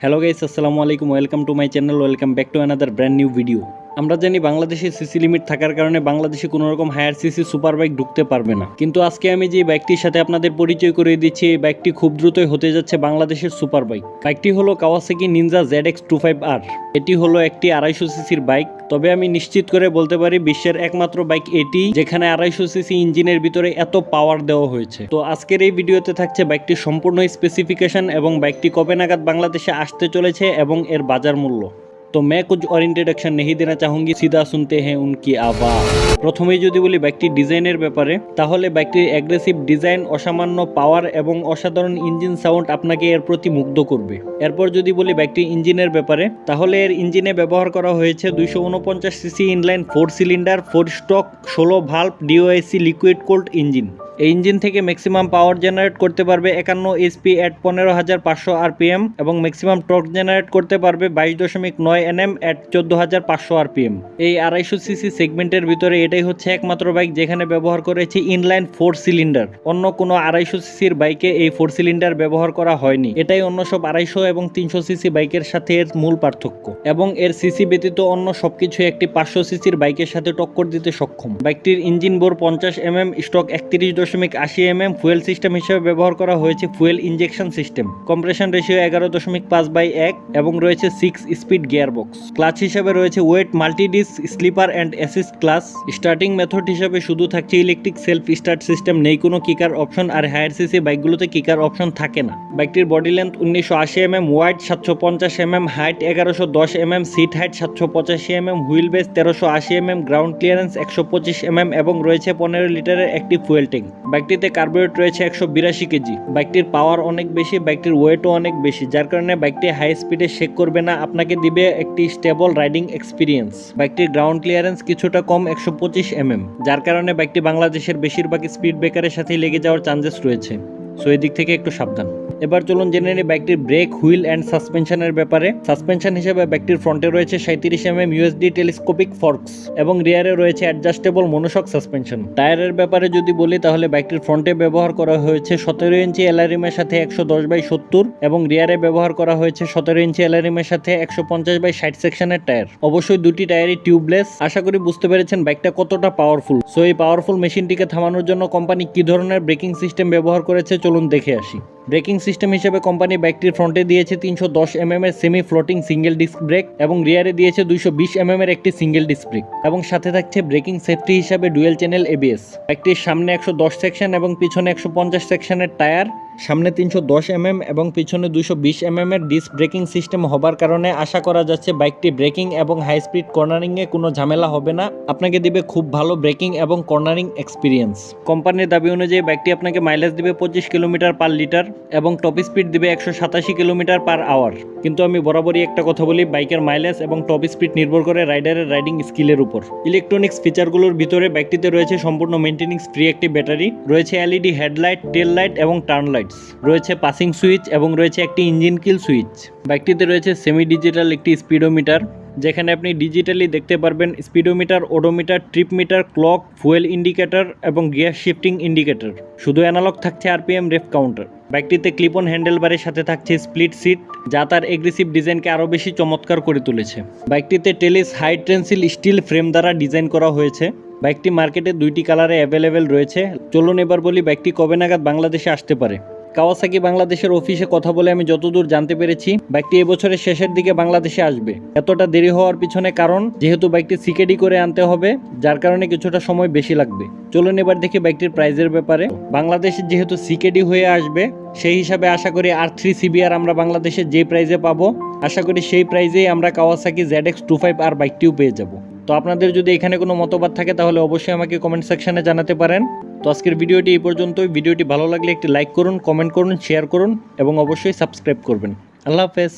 Hello guys আসসালামু আলাইকুম welcome to my channel welcome back to another brand new video আমরা জানি বাংলাদেশে সিসি লিমিট থাকার কারণে বাংলাদেশে কোনো রকম হায়ার সিসি সুপার বাইক ঢুকতে পারবে না। কিন্তু আজকে আমি যে বাইকটির সাথে আপনাদের পরিচয় করে দিচ্ছি, এই বাইকটি খুব দ্রুতই হতে যাচ্ছে বাংলাদেশের সুপার বাইক বাইকটি হলো Kawasaki Ninja Z X two five আর এটি হলো একটি আড়াইশো সিসির বাইক তবে আমি নিশ্চিত করে বলতে পারি, বিশ্বের একমাত্র বাইক এটি, যেখানে আড়াইশো সিসি ইঞ্জিনের ভিতরে এত পাওয়ার দেওয়া হয়েছে। তো আজকের এই ভিডিওতে থাকছে বাইকটির সম্পূর্ণ স্পেসিফিকেশন এবং বাইকটি কবে নাগাদ বাংলাদেশে আসতে চলেছে এবং এর বাজার মূল্য। তো मैं कुछ और इंट्रोडक्शन नहीं देना चाहूंगी सीधा सुनते हैं उनकी आवाज প্রথমেই যদি বলি বাইকটির ডিজাইনের ব্যাপারে তাহলে বাইকটির অ্যাগ্রেসিভ ডিজাইন অসামান্য পাওয়ার এবং অসাধারণ ইঞ্জিন সাউন্ড আপনাকে এর প্রতি মুগ্ধ করবে এরপর যদি বলি বাইকটির ইঞ্জিনের ব্যাপারে তাহলে এর ইঞ্জিনে ব্যবহার করা হয়েছে দুইশো উনপঞ্চাশ CC inline four cylinder four stroke ষোলো valve DOHC liquid cooled engine এই ইঞ্জিন থেকে ম্যাক্সিমাম পাওয়ার জেনারেট করতে পারবে একান্ন এসপি অ্যাট পনেরো হাজার পাঁচশো আরপিএম এবং ম্যাক্সিমাম টর্ক জেনারেট করতে পারবে বাইশ দশমিক নয় এনএম অ্যাট চোদ্দ হাজার পাঁচশো আরপিএম এই আড়াইশো সিসি সেগমেন্টের ভিতরে এটাই হচ্ছে একমাত্র বাইক যেখানে ব্যবহার করেছে ইনলাইন ফোর সিলিন্ডার অন্য কোনো আড়াইশো সিসির বাইকে এই ফোর সিলিন্ডার ব্যবহার করা হয়নি। এটাই অন্য সব আড়াইশো এবং তিনশো সিসি বাইকের সাথে এর মূল পার্থক্য। এবং এর সিসি ব্যতীত অন্য সবকিছু একটি পাঁচশো সিসির বাইকের সাথে টক্কর দিতে সক্ষম। বাইকটির ইঞ্জিন বোর পঞ্চাশ এমএম স্টক একত্রিশ দশমিক আশি এমএম ফুয়েল সিস্টেম হিসেবে ব্যবহার করা হয়েছে fuel injection system. Compression ratio এগারো দশমিক পাঁচ বাই এক এবং রয়েছে six speed gear box clutch হিসেবে রয়েছে wet multidisc slipper and assist clutch starting method হিসেবে শুধু থাকছে ইলেকট্রিক সেলফ স্টার্ট সিস্টেম, নেই কোনো কিকার অপশন আর হায়ার সিসি বাইকগুলোতে কিকার অপশন থাকে না। বাইকটির বডি লেন্থ উনিশশো আশি এমএম, ওয়াইড সাতশো পঞ্চাশ এমএম, হাইট এগারোশো দশ এমএম, সিট হাইট সাতশো পঁচাশি এমএম, হুইল বেস তেরোশো আশি এমএম, গ্রাউন্ড ক্লিয়ারেন্স একশো পঁচিশ এমএম এবং রয়েছে পনেরো লিটারের একটি ফুয়েল ট্যাঙ্ক। বাইকটিতে কার্বোরেট রয়েছে একশো বিরাশি কেজি। বাইকটির পাওয়ার অনেক বেশি বাইকটির ওয়েটও অনেক বেশি, যার কারণে বাইকটি হাই স্পিডে শেক করবে না, আপনাকে দিবে একটি স্টেবল রাইডিং এক্সপিরিয়েন্স বাইকটির গ্রাউন্ড ক্লিয়ারেন্স কিছুটা কম, একশো পঁচিশ এমএম যার কারণে বাইকটি বাংলাদেশের বেশিরভাগ স্পিড ব্রেকারের সাথে লেগে যাওয়ার চান্সেস রয়েছে। সো এদিক দিক থেকে একটু সাবধান। এবার চলুন জেনে নিই বাইকটির ব্রেক, হুইল অ্যান্ড সাসপেনশনের ব্যাপারে। সাসপেনশন হিসেবে বাইকটির ফ্রন্টে রয়েছে সাঁত্রিশ M M USD telescopic forks এবং রিয়ারে রয়েছে অ্যাডজাস্টেবল মনোশক সাসপেনশন। টায়ারের ব্যাপারে যদি বলি, তাহলে বাইকটির ফ্রন্টে ব্যবহার করা হয়েছে সতেরো ইঞ্চি এলারিমের সাথে একশো দশ বাই সত্তর এবং রিয়ারে ব্যবহার করা হয়েছে সতেরো ইঞ্চি এলারিমের সাথে একশো পঞ্চাশ বাই ষাট সেকশনের টায়ার। অবশ্যই দুটি টায়ারই টিউবলেস। আশা করি বুঝতে পেরেছেন বাইকটা কতটা পাওয়ারফুল সো এই পাওয়ারফুল মেশিনটিকে থামানোর জন্য কোম্পানি কি ধরনের ব্রেকিং সিস্টেম ব্যবহার করেছে, চলুন দেখে আসি। ব্রেকিং সিস্টেম হিসেবে কোম্পানি বাইকটির ফ্রন্টে দিয়েছে তিনশো দশ এম এর semi floating single disc brake এবং রিয়ারে দিয়েছে দুইশো বিশ এম এর একটি সিঙ্গেল ডিস্ক ব্রেক এবং সাথে থাকছে ব্রেকিং সেফটি হিসাবে ডুয়েল চ্যানেল এবিএস বাইকটির সামনে একশো দশ সেকশন এবং পিছনে একশো পঞ্চাশ সেকশনের টায়ার সামনে তিনশো দশ এমএম এবং পিছনে দুশো বিশ এমএম এর ডিস্ক ব্রেকিং সিস্টেম হবার কারণে আশা করা যাচ্ছে বাইকটি ব্রেকিং এবং হাই স্পিড কর্নারিংয়ে কোনো ঝামেলা হবে না। আপনাকে দিবে খুব ভালো ব্রেকিং এবং কর্নারিং এক্সপিরিয়েন্স কোম্পানির দাবি অনুযায়ী বাইকটি আপনাকে মাইলেজ দিবে পঁচিশ কিলোমিটার পার লিটার এবং টপ স্পিড দিবে একশো সাতাশি কিলোমিটার পার আওয়ার কিন্তু আমি বরাবরই একটা কথা বলি, বাইকের মাইলেজ এবং টপ স্পিড নির্ভর করে রাইডারের রাইডিং স্কিলের উপর। ইলেকট্রনিক্স ফিচারগুলোর ভিতরে বাইকটিতে রয়েছে সম্পূর্ণ মেনটেনিংস ফ্রি একটি ব্যাটারি রয়েছে এলইডি হেডলাইট টেল লাইট এবং টার্ন লাইটস রয়েছে পাসিং সুইচ এবং রয়েছে একটি ইঞ্জিন কিল সুইচ। বাইকটিতে রয়েছে সেমি ডিজিটাল একটি স্পিডোমিটার, যেখানে আপনি ডিজিটালি দেখতে পারবেন speedometer odometer trip meter clock fuel indicator এবং গিয়ার শিফটিং ইন্ডিকেটর শুধু অ্যানালগ থাকছে আরপিএম রেফ কাউন্টার বাইকটিতে ক্লিপন হ্যান্ডেলবারের সাথে থাকছে স্প্লিট সিট যা তার এগ্রেসিভ ডিজাইনকে আরও বেশি চমৎকার করে তুলেছে। বাইকটিতে trellis high tensile steel frame দ্বারা ডিজাইন করা হয়েছে। বাইকটি মার্কেটে দুইটি কালারে অ্যাভেলেবেল রয়েছে। চলুন এবার বলি বাইকটি কবে নাগাদ বাংলাদেশে আসতে পারে। কাওয়াসাকি বাংলাদেশের অফিসে কথা বলে আমি যতদূর জানতে পেরেছি, বাইকটি এবছরের শেষের দিকে বাংলাদেশে আসবে। এতটা দেরি হওয়ার পিছনে কারণ, যেহেতু বাইকটি সিকেডি করে আনতে হবে, যার কারণে কিছুটা সময় বেশি লাগবে। চলুন এবার দেখি বাইকটির প্রাইজের ব্যাপারে। বাংলাদেশে যেহেতু সিকেডি হয়ে আসবে, সেই হিসাবে আশা করি আর থ্রি সিবিআর আমরা বাংলাদেশে যে প্রাইজে পাবো, আশা করি সেই প্রাইজেই আমরা Kawasaki Z X two five R বাইকটিও পেয়ে যাব। তো আপনাদের যদি এখানে কোনো মতবাদ থাকে, তাহলে অবশ্যই আমাকে কমেন্ট সেকশনে জানাতে পারেন। তো আজকের ভিডিওটি এই পর্যন্তই। ভিডিওটি ভালো লাগলে একটি লাইক করুন কমেন্ট করুন শেয়ার করুন এবং অবশ্যই সাবস্ক্রাইব করবেন। আল্লাহ হাফেজ।